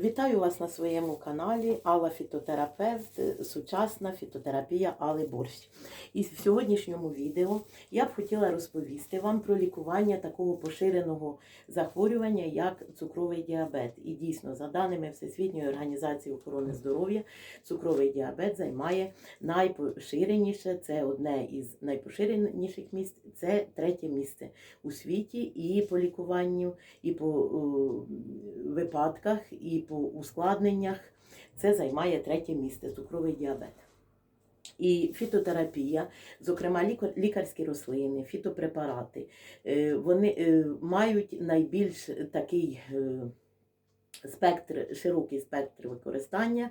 Вітаю вас на своєму каналі Алла Фітотерапевт, сучасна фітотерапія Али Борщ. І в сьогоднішньому відео я б хотіла розповісти вам про лікування такого поширеного захворювання, як цукровий діабет. І дійсно, за даними Всесвітньої організації охорони здоров'я, цукровий діабет займає найпоширеніше, це одне із найпоширеніших місць, це третє місце у світі і по лікуванню, і по е, випадках, і по ускладненнях. Це займає третє місце цукровий діабет. І фітотерапія, зокрема лікарські рослини, фітопрепарати, е, вони е, мають найбільш такий е, спектр, широкий спектр використання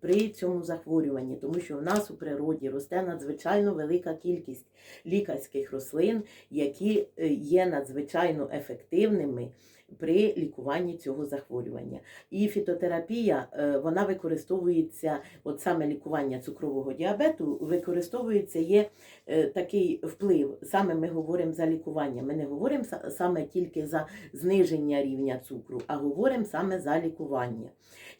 при цьому захворюванні, тому що в нас у природі росте надзвичайно велика кількість лікарських рослин, які є надзвичайно ефективними при лікуванні цього захворювання. І фітотерапія е, вона використовується, от саме лікування цукрового діабету, використовується є е, такий вплив. Саме ми говоримо за лікування. Ми не говоримо саме тільки за зниження рівня цукру, а говоримо саме за лікування.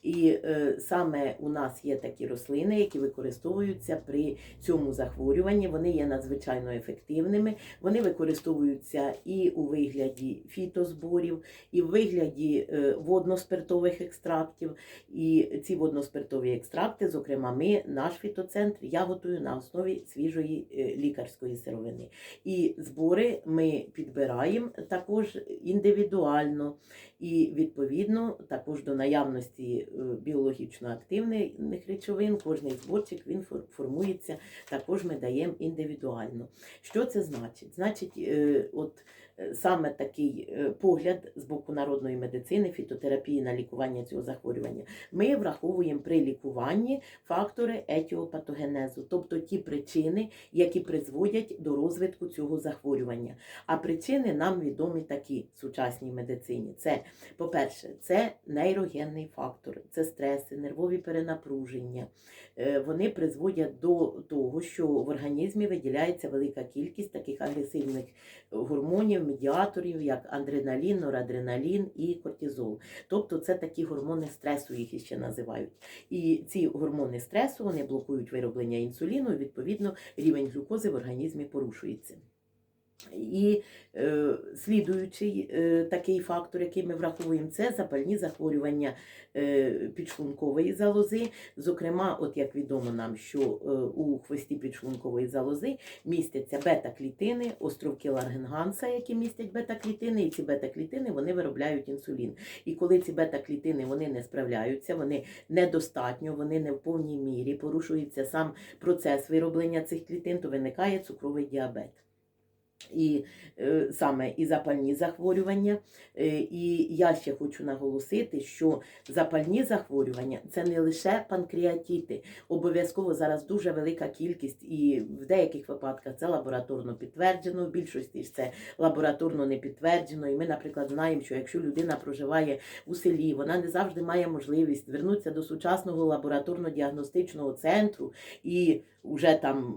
І е, саме у нас є такі рослини, які використовуються при цьому захворюванні. Вони є надзвичайно ефективними. Вони використовуються і у вигляді фітозборів, і в вигляді е, водноспиртових екстрактів. І ці водноспиртові екстракти, зокрема, ми, наш фітоцентр, я готую на основі свіжої е, лікарської сировини. І збори ми підбираємо також індивідуально і відповідно також до наявності е, біологічно активних речовин. Кожний зборчик він формується. Також ми даємо індивідуально. Що це значить? Значить, от саме такий е, погляд з боку народної медицини, фітотерапії на лікування цього захворювання. Ми враховуємо при лікуванні фактори етіопатогенезу, тобто ті причини, які призводять до розвитку цього захворювання. А причини нам відомі такі в сучасній медицині. Це, по-перше, це нейрогенний фактор, це стреси, нервові перенапруження. Е, Вони призводять до того, що в організмі виділяється велика кількість таких агресивних гормонів, медіаторів, як адреналін, норадреналін і кортизол. Тобто це такі гормони стресу, їх іще називають. І ці гормони стресу вони блокують вироблення інсуліну, і відповідно рівень глюкози в організмі порушується. І е, слідуючий е, такий фактор, який ми враховуємо, це запальні захворювання е, підшлункової залози. Зокрема, от як відомо нам, що е, у хвості підшлункової залози містяться бета-клітини, островки Ларгенганса, які містять бета-клітини, і ці бета-клітини вони виробляють інсулін. І коли ці бета-клітини вони не справляються, вони недостатньо, вони не в повній мірі, порушується сам процес вироблення цих клітин, то виникає цукровий діабет. І е, саме і запальні захворювання. Е, і я ще хочу наголосити, що запальні захворювання це не лише панкреатіти. Обов'язково зараз дуже велика кількість, і в деяких випадках це лабораторно підтверджено, в більшості ж це лабораторно не підтверджено. І ми, наприклад, знаємо, що якщо людина проживає у селі, вона не завжди має можливість звернутися до сучасного лабораторно-діагностичного центру і вже там.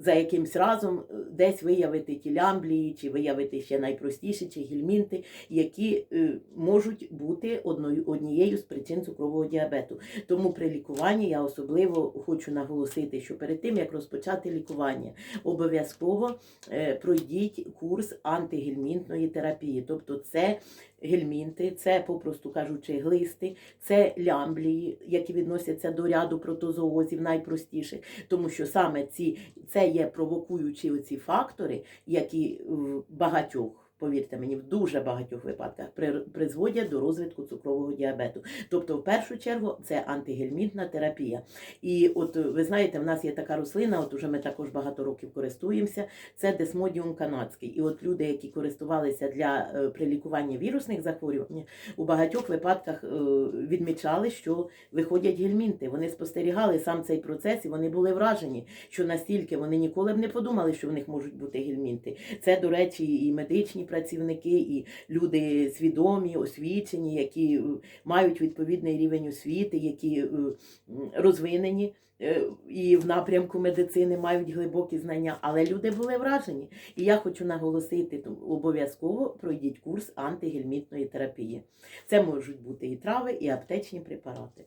За якимсь разом е, десь виявити ті лямблії, чи виявити ще найпростіші, чи гельмінти, які е, можуть бути однією з причин цукрового діабету. Тому при лікуванні я особливо хочу наголосити, що перед тим як розпочати лікування, обов'язково е, пройдіть курс антигельмінтної терапії. Тобто це гельмінти, це, попросту кажучи, глисти, це лямблії, які відносяться до ряду протозоозів найпростіших, тому що саме ці це є провокуючі оці фактори, які в багатьох. Повірте мені, в дуже багатьох випадках при- призводять до розвитку цукрового діабету. Тобто, в першу чергу, це антигельмінтна терапія. І от ви знаєте, в нас є така рослина, от уже ми також багато років користуємося. Це десмодіум канадський. І от люди, які користувалися для е, при лікуванні вірусних захворювань, у багатьох випадках е, відмічали, що виходять гельмінти. Вони спостерігали сам цей процес, і вони були вражені, що настільки вони ніколи б не подумали, що в них можуть бути гельмінти. Це, до речі, і медичні працівники, і люди свідомі, освічені, які е, мають відповідний рівень освіти, які е, розвинені е, і в напрямку медицини мають глибокі знання, але люди були вражені. І я хочу наголосити, обов'язково пройдіть курс антигельмітної терапії. Це можуть бути і трави, і аптечні препарати.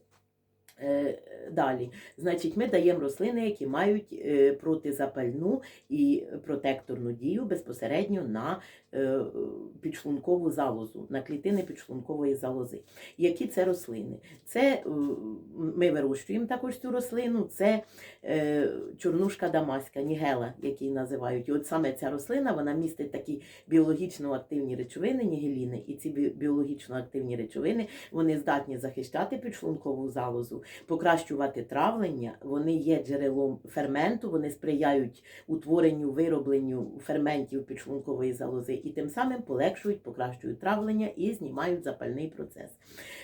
Е, Далі, значить, ми даємо рослини, які мають е, протизапальну і протекторну дію безпосередньо на е, підшлункову залозу, на клітини підшлункової залози. Які це рослини? Це ми вирощуємо також цю рослину, це чорнушка дамаська, нігела, який називають. І от саме ця рослина вона містить такі біологічно активні речовини, нігеліни. І ці біологічно активні речовини вони здатні захищати підшлункову залозу, покращувати травлення, вони є джерелом ферменту, вони сприяють утворенню, виробленню ферментів підшлункової залози і тим самим полегшують, покращують травлення і знімають запальний процес.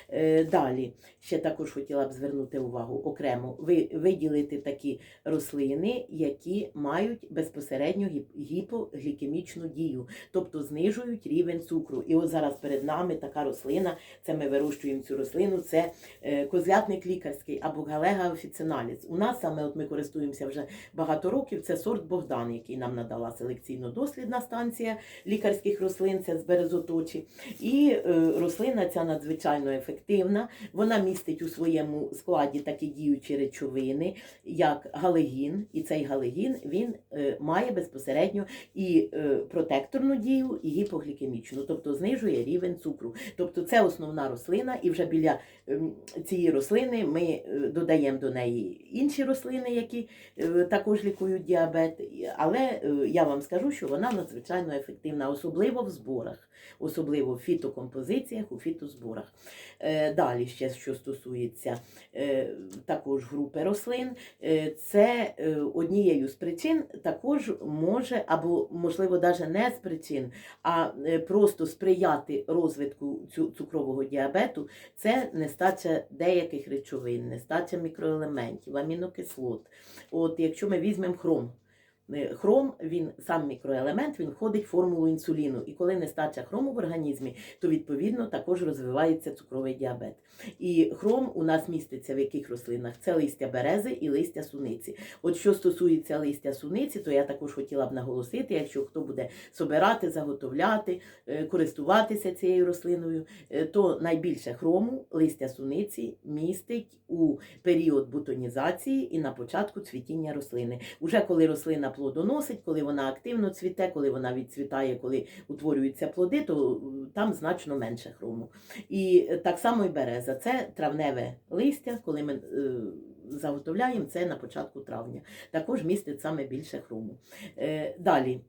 Е, Далі ще також хотіла б звернути увагу окремо виділити такі рослини, які мають безпосередньо гіпоглікемічну дію, тобто знижують рівень цукру. І от зараз перед нами така рослина, це ми вирощуємо цю рослину, це е, козлятник лікарський або галега офіціналіс. У нас саме от ми користуємося вже багато років. Це сорт Богдан, який нам надала селекційно-дослідна станція лікарських рослин, це з березоточі. І е, рослина ця надзвичайно ефективна. Вона містить у своєму складі такі діючі речовини, як галегін. І цей галегін він е, має безпосередньо і е, протекторну дію, і гіпоглікемічну, тобто знижує рівень цукру. Тобто це основна рослина, і вже біля ем, цієї рослини ми е, додаємо до неї інші рослини, які е, також лікують діабет. Але е, я вам скажу, що вона надзвичайно ефективна, особливо в зборах, особливо в фітокомпозиціях, у фітозборах. Е, Далі ще що стосується е, також групи рослин, е, це однією з причин також може, або можливо навіть не з причин, а просто сприяти розвитку цукрового діабету, це нестача деяких речовин, нестача мікроелементів, амінокислот. От якщо ми візьмемо хром. Е, Хром, він сам мікроелемент, він входить в формулу інсуліну. І коли нестача хрому в організмі, то відповідно також розвивається цукровий діабет. І хром у нас міститься в яких рослинах? Це листя берези і листя суниці. От що стосується листя суниці, то я також хотіла б наголосити, якщо хто буде собирати, заготовляти, е, користуватися цією рослиною, е, то найбільше хрому листя суниці містить у період бутонізації і на початку цвітіння рослини. Уже коли рослина плодоносить, коли вона активно цвіте, коли вона відцвітає, коли утворюються плоди, то е, там значно менше хрому. І е, так само і береза. Це травневе листя, коли ми е, заготовляємо це на початку травня. Також містить саме більше хрому. Далі.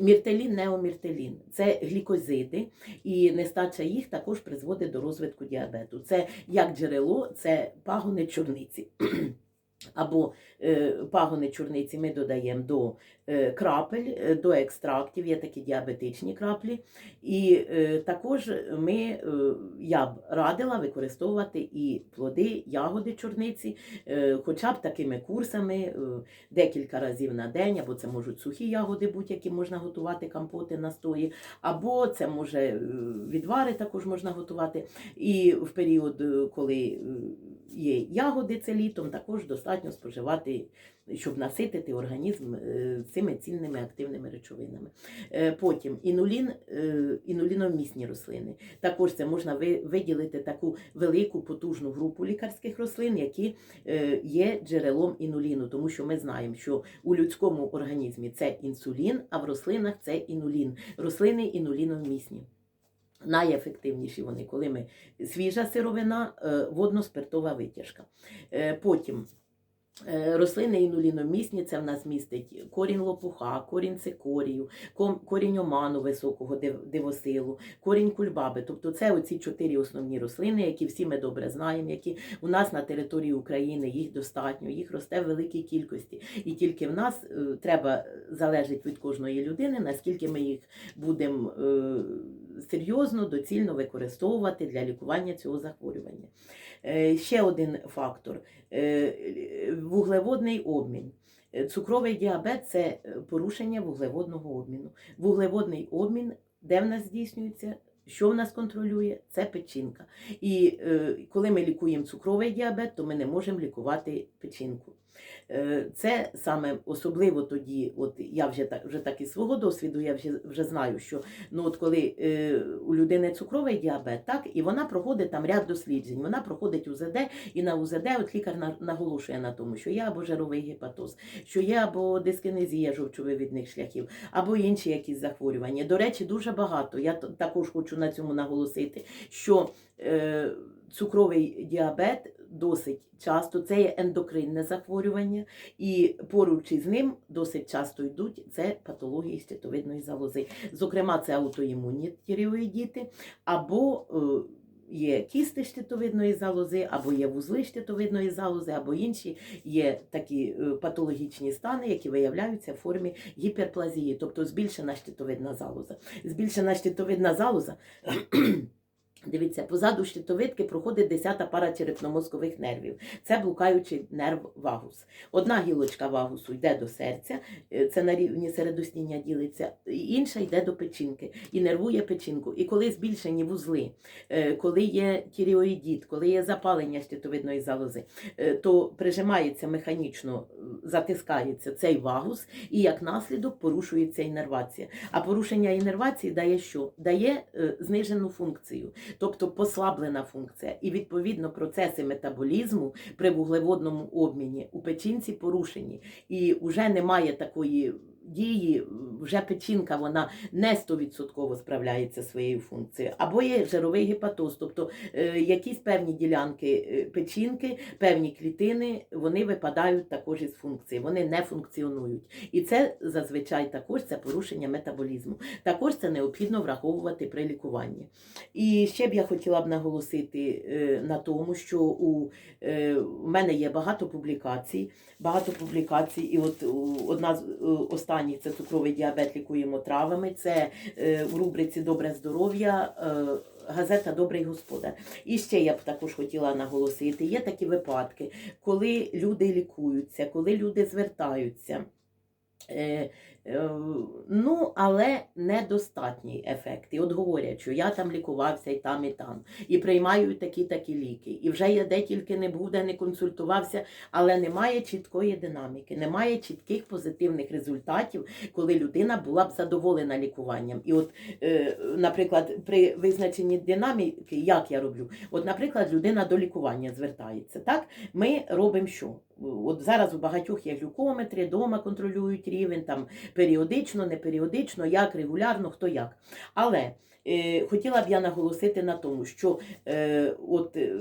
Міртелін, неоміртелін це глікозиди, і нестача їх також призводить до розвитку діабету. Це як джерело, це пагони чорниці. Або е, пагони чорниці ми додаємо до е, крапель, е, до екстрактів, є такі діабетичні краплі. І також ми, я б радила використовувати і плоди, ягоди чорниці, хоча б такими курсами декілька разів на день, або це можуть сухі ягоди, будь-які можна готувати компоти, настої, або це може відвари також можна готувати. І в період, коли є ягоди це літом, також достатньо споживати, щоб наситити організм е, цими цінними активними речовинами. Е, Потім інулін, е, інуліномісні рослини. Також це можна виділити таку велику потужну групу лікарських рослин, які є джерелом інуліну, тому що ми знаємо, що у людському організмі це інсулін, а в рослинах це інулін. Рослини інуліномісні. Найефективніші вони, коли ми свіжа сировина, е, водно-спиртова витяжка. Е, Потім рослини інуліномісні, це в нас містить корінь лопуха, корінь цикорію, корінь оману високого дивосилу, корінь кульбаби. Тобто це оці чотири основні рослини, які всі ми добре знаємо, які у нас на території України їх достатньо, їх росте в великій кількості. І тільки в нас е, треба залежить від кожної людини, наскільки ми їх будемо е, серйозно, доцільно використовувати для лікування цього захворювання. Е, Ще один фактор е, вуглеводний обмін. Е, Цукровий діабет це е, порушення вуглеводного обміну. Вуглеводний обмін, де в нас здійснюється, що в нас контролює, це печінка. І е, коли ми лікуємо цукровий діабет, то ми не можемо лікувати печінку. Е, Це саме особливо тоді, от я вже так вже так із свого досвіду, я вже, вже знаю, що ну от коли е, у людини цукровий діабет, так і вона проходить там ряд досліджень. Вона проходить УЗД, і на УЗД от лікар на- наголошує на тому, що є або жировий гепатоз, що є або дискінезія жовчовивідних шляхів, або інші якісь захворювання. До речі, дуже багато. Я також хочу на цьому наголосити, що цукровий діабет досить часто це є ендокринне захворювання, і поруч із ним досить часто йдуть це патології щитовидної залози. Зокрема, це аутоімунні тіреоїдіти, або е, є кісти щитовидної залози, або є вузли щитовидної залози, або інші є такі е, патологічні стани, які виявляються в формі гіперплазії, тобто збільшена щитовидна залоза. Збільшена щитовидна залоза. Дивіться, позаду щитовидки проходить 10-та пара черепно-мозкових нервів. Це блукаючий нерв вагус. Одна гілочка вагусу йде до серця, е, це на рівні середостіння ділиться, інша йде до печінки і нервує печінку. І коли збільшені вузли, е, коли є тіріоїдіт, коли є запалення щитовидної залози, е, то прижимається механічно, затискається цей вагус, і як наслідок порушується іннервація. А порушення іннервації дає що? Дає знижену функцію тобто послаблена функція, і відповідно процеси метаболізму при вуглеводному обміні у печінці порушені, і вже немає такої. Дії вже печінка вона не 100% справляється своєю функцією, або є жировий гепатоз, тобто е, якісь певні ділянки е, печінки, певні клітини, вони випадають також із функції, вони не функціонують. І це зазвичай також це порушення метаболізму. Також це необхідно враховувати при лікуванні. І ще б я хотіла б наголосити е, на тому, що у мене є багато публікацій, багато публікацій, і от одна з е, останніх це цукровий діабет лікуємо травами. Це е, в рубриці Добре здоров'я. е, Газета Добрий господар. І ще я б також хотіла наголосити: є такі випадки, коли люди лікуються, коли люди звертаються. Е, Ну, але недостатній ефект. І от говорять, що я там лікувався і там, і там, і приймаю такі такі ліки. І вже я де тільки не був, де не консультувався, але немає чіткої динаміки, немає чітких позитивних результатів, коли людина була б задоволена лікуванням. І от, е, наприклад, при визначенні динаміки, як я роблю, от, наприклад, людина до лікування звертається. Так, ми робимо що? От зараз у багатьох є глюкометри, дома контролюють рівень, там періодично, не періодично, як регулярно, хто як. Але е, хотіла б я наголосити на тому, що е, от, е,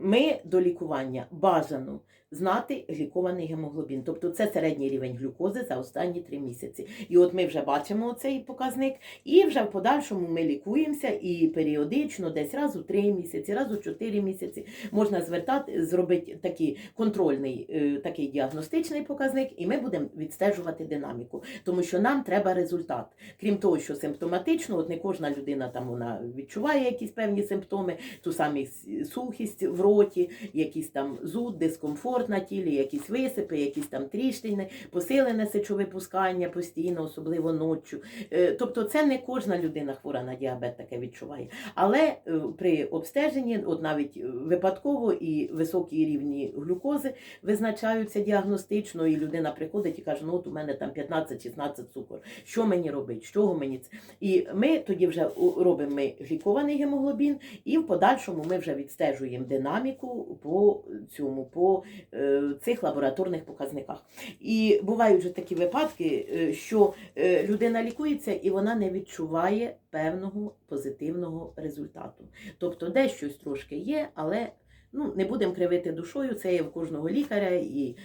ми до лікування бажано знати глікований гемоглобін, тобто це середній рівень глюкози за останні три місяці. І от ми вже бачимо цей показник, і вже в подальшому ми лікуємося і періодично, десь раз у три місяці, раз у чотири місяці можна звертати, зробити такий контрольний, е, такий діагностичний показник, і ми будемо відстежувати динаміку, тому що нам треба результат. Крім того, що симптоматично, от не кожна людина там вона відчуває якісь певні симптоми, ту самі сухість в роті, якийсь там зуд, дискомфорт на тілі, якісь висипи, якісь там тріщини, посилене сечовипускання постійно, особливо ночі. Е, Тобто це не кожна людина хвора на діабет таке відчуває. Але е, при обстеженні, от навіть е, випадково і високі рівні глюкози визначаються діагностично, і людина приходить і каже, ну от у мене там 15-16 цукор. Що мені робити? З чого мені це? І ми тоді вже робимо ми глікований гемоглобін, і в подальшому ми вже відстежуємо динаміку по цьому, по е, цих лабораторних показниках. І бувають же такі випадки, е, що е, людина лікується і вона не відчуває певного позитивного результату. Тобто, десь щось трошки є, але. Ну, не будемо кривити душою, це є в кожного лікаря, і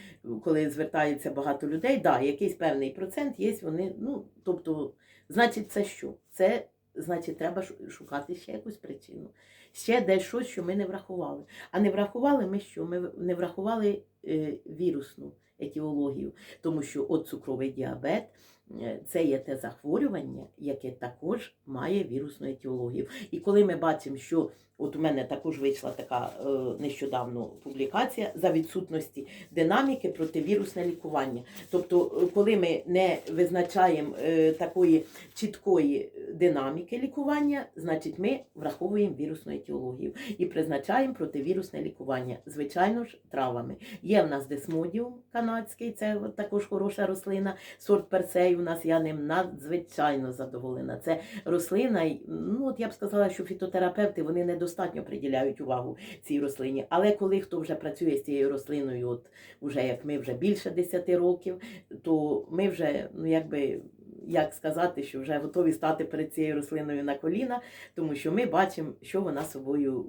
коли звертається багато людей, да, якийсь певний процент є, вони, ну, тобто, значить, це що? Це значить, треба шукати ще якусь причину. Ще десь щось, що ми не врахували. А не врахували ми що? Ми не врахували е, вірусну етіологію, тому що от цукровий діабет е, це є те захворювання, яке також має вірусну етіологію. І коли ми бачимо, що от у мене також вийшла така е, нещодавно публікація за відсутності динаміки противірусне лікування. Тобто, е, коли ми не визначаємо е, такої чіткої динаміки лікування, значить ми враховуємо вірусну етіологію і призначаємо противірусне лікування, звичайно ж, травами. Є в нас десмодіум канадський, це також хороша рослина. Сорт персей у нас я ним надзвичайно задоволена. Це рослина, ну от я б сказала, що фітотерапевти вони недостатньо приділяють увагу цій рослині. Але коли хто вже працює з цією рослиною, от уже як ми вже більше 10 років, то ми вже ну якби. Як сказати, що вже готові стати перед цією рослиною на коліна, тому що ми бачимо, що вона собою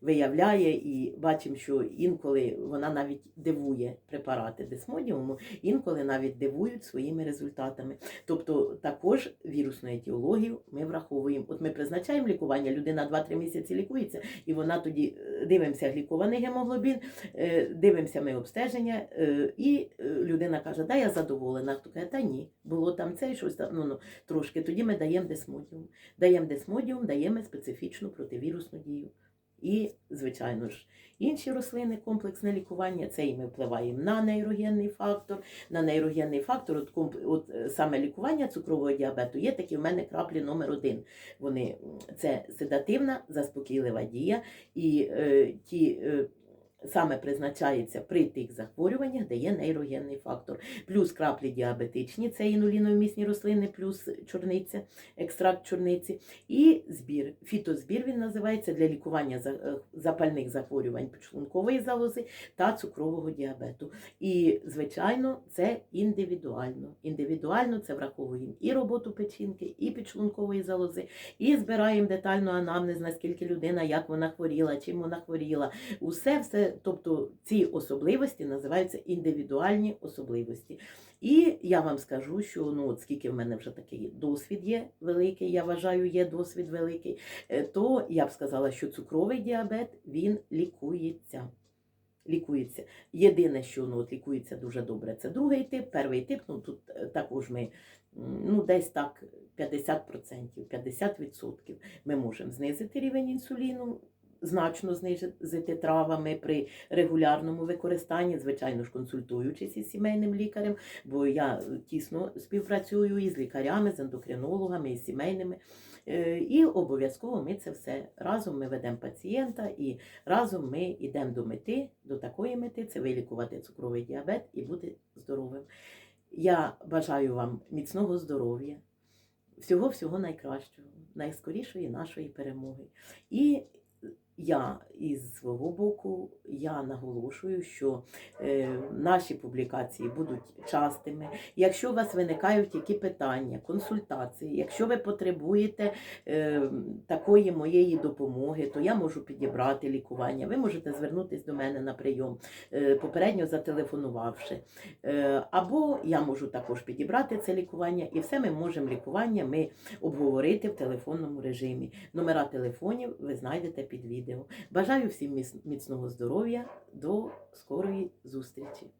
виявляє, і бачимо, що інколи вона навіть дивує препарати десмодіуму, інколи навіть дивують своїми результатами. Тобто також вірусну етіологію ми враховуємо. От ми призначаємо лікування, людина 2-3 місяці лікується, і вона тоді е, дивимося глікований гемоглобін, е, дивимося ми обстеження, е, і людина каже, да, я задоволена. Хто каже, та ні, було там це і щось там, ну, ну, трошки. Тоді ми даємо десмодіум. Даємо десмодіум, даємо специфічну противірусну дію. І, звичайно ж, інші рослини, комплексне лікування, це і ми впливаємо на нейрогенний фактор. На нейрогенний фактор, от, комп- от е, саме лікування цукрового діабету, є такі в мене краплі номер один. Вони це седативна, заспокійлива дія, і е, ті. Е, Саме призначається при тих захворюваннях, де є нейрогенний фактор. Плюс краплі діабетичні, це інуліновмісні рослини, плюс чорниця, екстракт чорниці. І збір. Фітозбір він називається для лікування е, запальних захворювань підшлункової залози та цукрового діабету. І, звичайно, це індивідуально. Індивідуально це враховуємо і роботу печінки, і підшлункової залози, і збираємо детально анамнез, наскільки людина, як вона хворіла, чим вона хворіла. Усе, все, тобто ці особливості називаються індивідуальні особливості. І я вам скажу, що ну от скільки в мене вже такий досвід є великий, я вважаю, є досвід великий, е, то я б сказала, що цукровий діабет він лікується. Лікується. Єдине, що ну, от лікується дуже добре, це другий тип. Перший тип, ну тут е, також ми ну, десь так 50%, 50% ми можемо знизити рівень інсуліну, значно знизити травами при регулярному використанні, звичайно ж, консультуючись із сімейним лікарем, бо я тісно співпрацюю із лікарями, з ендокринологами, із сімейними. Е, І обов'язково ми це все разом ми ведемо пацієнта і разом ми йдемо до мети, до такої мети це вилікувати цукровий діабет і бути здоровим. Я бажаю вам міцного здоров'я, всього-всього найкращого, найскорішої нашої перемоги. І я із свого боку я наголошую, що е, наші публікації будуть частими. Якщо у вас виникають які питання, консультації, якщо ви потребуєте е, такої моєї допомоги, то я можу підібрати лікування. Ви можете звернутися до мене на прийом, е, попередньо зателефонувавши. Е, або я можу також підібрати це лікування, і все ми можемо лікування ми обговорити в телефонному режимі. Номера телефонів ви знайдете під відео. Бажаю всім міцного здоров'я. До скорої зустрічі!